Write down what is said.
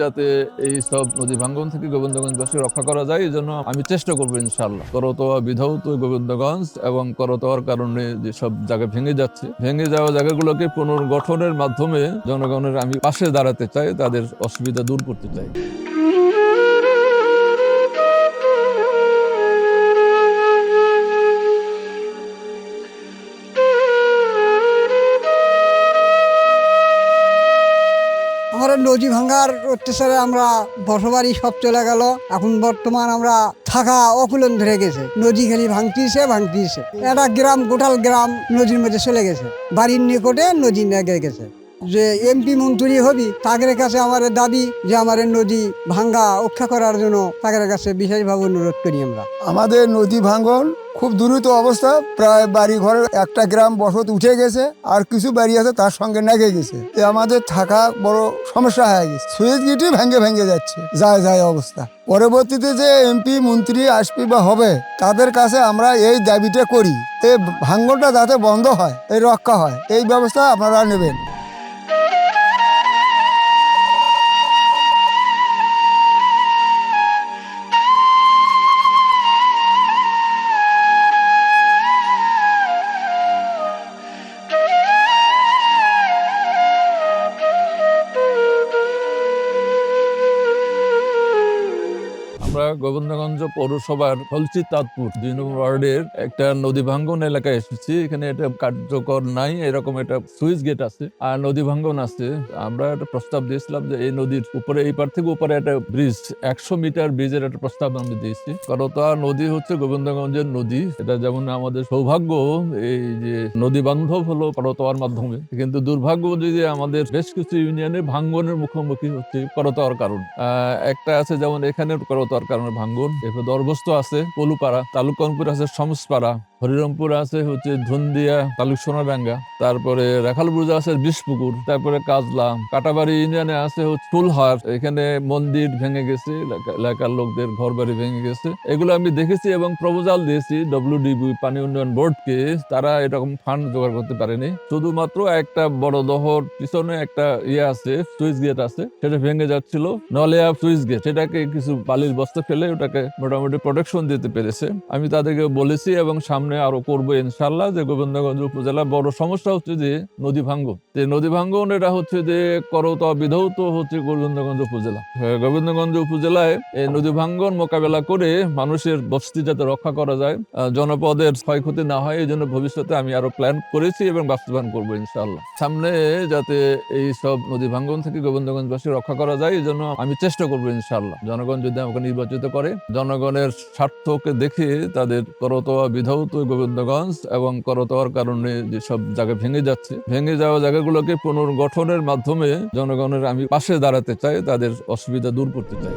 যাতে এই সব নদী ভাঙ্গন থেকে গোবিন্দগঞ্জবাসী রক্ষা করা যায় এই জন্য আমি চেষ্টা করব ইনশাল্লাহ করতোয়া বিধৌত গোবিন্দগঞ্জ এবং করতোয়ার কারণে যেসব জায়গা ভেঙে যাচ্ছে, ভেঙে যাওয়া জায়গাগুলোকে পুনর্গঠনের মাধ্যমে জনগণের আমি পাশে দাঁড়াতে চাই, তাদের অসুবিধা দূর করতে চাই। আমাদের নদী ভাঙ্গার অত্যাচারে আমরা বসবাড়ি সব চলে গেল। এখন বর্তমান আমরা থাকা অকুলন ধরে গেছে। নদী খালি ভাঙতিছে ভাঙতিছে। একটা গ্রাম, গোটাল গ্রাম নদীর মধ্যে চলে গেছে। বাড়ির নিকটে নদী নেগে গেছে। যে এমপি মন্ত্রী হবি, তাদের কাছে আমার দাবি যে আমার নদী ভাঙ্গা রক্ষা করার জন্য তাদের কাছে বিশেষভাবে অনুরোধ করি আমরা। আমাদের নদী ভাঙ্গন খুব দ্রুত অবস্থা। প্রায় বাড়ি ঘরের একটা গ্রাম বসত উঠে গেছে, আর কিছু বাড়ি আছে তার সঙ্গে নেগে গেছে। আমাদের থাকা বড় সমস্যা হয়ে গেছে। সুইচ গেটই ভেঙে ভেঙে যাচ্ছে, যায় যায় অবস্থা। পরবর্তীতে যে এমপি মন্ত্রী আসবে বা হবে, তাদের কাছে আমরা এই দাবিটা করি। এই ভাঙ্গনটা যাতে বন্ধ হয়, এই রক্ষা হয়, এই ব্যবস্থা আপনারা নেবেন। গোবিন্দগঞ্জ পৌরসভার হলচি তাঁতপুর দুই নম্বর ওয়ার্ডের একটা নদী ভাঙ্গন এলাকায় এসেছি। এখানে এটা কার্যকর নাই, এরকম একটা সুইচ গেট আছে আর নদী ভাঙ্গন আছে। আমরা একটা প্রস্তাব দিয়েছিলাম যে এই নদীর উপরে, এই পার থেকে উপরে একটা ব্রিজ, একশো মিটার ব্রিজের একটা প্রস্তাব আমি দিয়েছি। করতা নদী হচ্ছে গোবিন্দগঞ্জের নদী। এটা যেমন আমাদের সৌভাগ্য, এই যে নদী বান্ধব হলো করতোয়ার মাধ্যমে। কিন্তু দুর্ভাগ্য যে আমাদের বেশ কিছু ইউনিয়নে ভাঙ্গনের মুখোমুখি হচ্ছে করতোয়ার কারণ। একটা আছে যেমন এখানে করতোয়ার কারণে। ভাঙ্গন এরপর দরবস্ত আছে পলুপাড়া তালুক কনপুর আছে সমসপাড়া হরিরামপুর আছে হচ্ছে ধুন্দিয়া, তালুক সোনাডাঙ্গা তারপরে রাখালপুজা আছে বিষপুকুর, তারপরে কাজলা, কাটাবাড়ি ইউনিয়নে আছে ফুলহার। এখানে মন্দির ভেঙে গেছে এলাকার লোকদের ঘর বাড়ি ভেঙে গেছে। এগুলো আমি দেখেছি এবং প্রপোজাল দিয়েছি ডব্লিউডিবি পানি উন্নয়ন বোর্ডকে। তারা এরকম ফান্ড জোগাড় করতে পারেনি। শুধুমাত্র একটা বড় দহর পিছনে একটা ইয়ে আছে, সুইচ গেট আছে, সেটা ভেঙে যাচ্ছিল। নলিয়া সুইচ গেট, সেটাকে কিছু বালির বস্তা ফেলে ওটাকে মোটামুটি প্রোটেকশন দিতে পেরেছে। আমি তাদেরকে বলেছি এবং সামনে আরও করব ইনশাল্লাহ যে গোবিন্দগঞ্জ উপজেলা। বড় সমস্যা হচ্ছে যে নদী ভাঙ্গন। যে নদী ভাঙ্গন, এটা হচ্ছে যে করত বিধৌত হচ্ছে গোবিন্দগঞ্জ উপজেলা। গোবিন্দগঞ্জ উপজেলায় এই নদী ভাঙ্গন মোকাবেলা করে মানুষের বসতি যাতে রক্ষা করা যায় জনপদের ক্ষয়ক্ষতি না হয় এই জন্য ভবিষ্যতে আমি আরও প্ল্যান করেছি এবং বাস্তবায়ন করব ইনশাল্লাহ সামনে যাতে এই সব নদী ভাঙ্গন থেকে গোবিন্দগঞ্জবাসী রক্ষা করা যায় এই জন্য আমি চেষ্টা করব ইনশাল্লাহ জনগণ যদি আমাকে নির্বাচিত করে, জনগণের স্বার্থকে দেখে তাদের করতোয়া বিধৌত গোবিন্দগঞ্জ এবং করতোয়ার কারণে যেসব জায়গা ভেঙে যাচ্ছে, ভেঙে যাওয়া জায়গাগুলোকে পুনর্গঠনের মাধ্যমে জনগণের আমি পাশে দাঁড়াতে চাই, তাদের অসুবিধা দূর করতে চাই।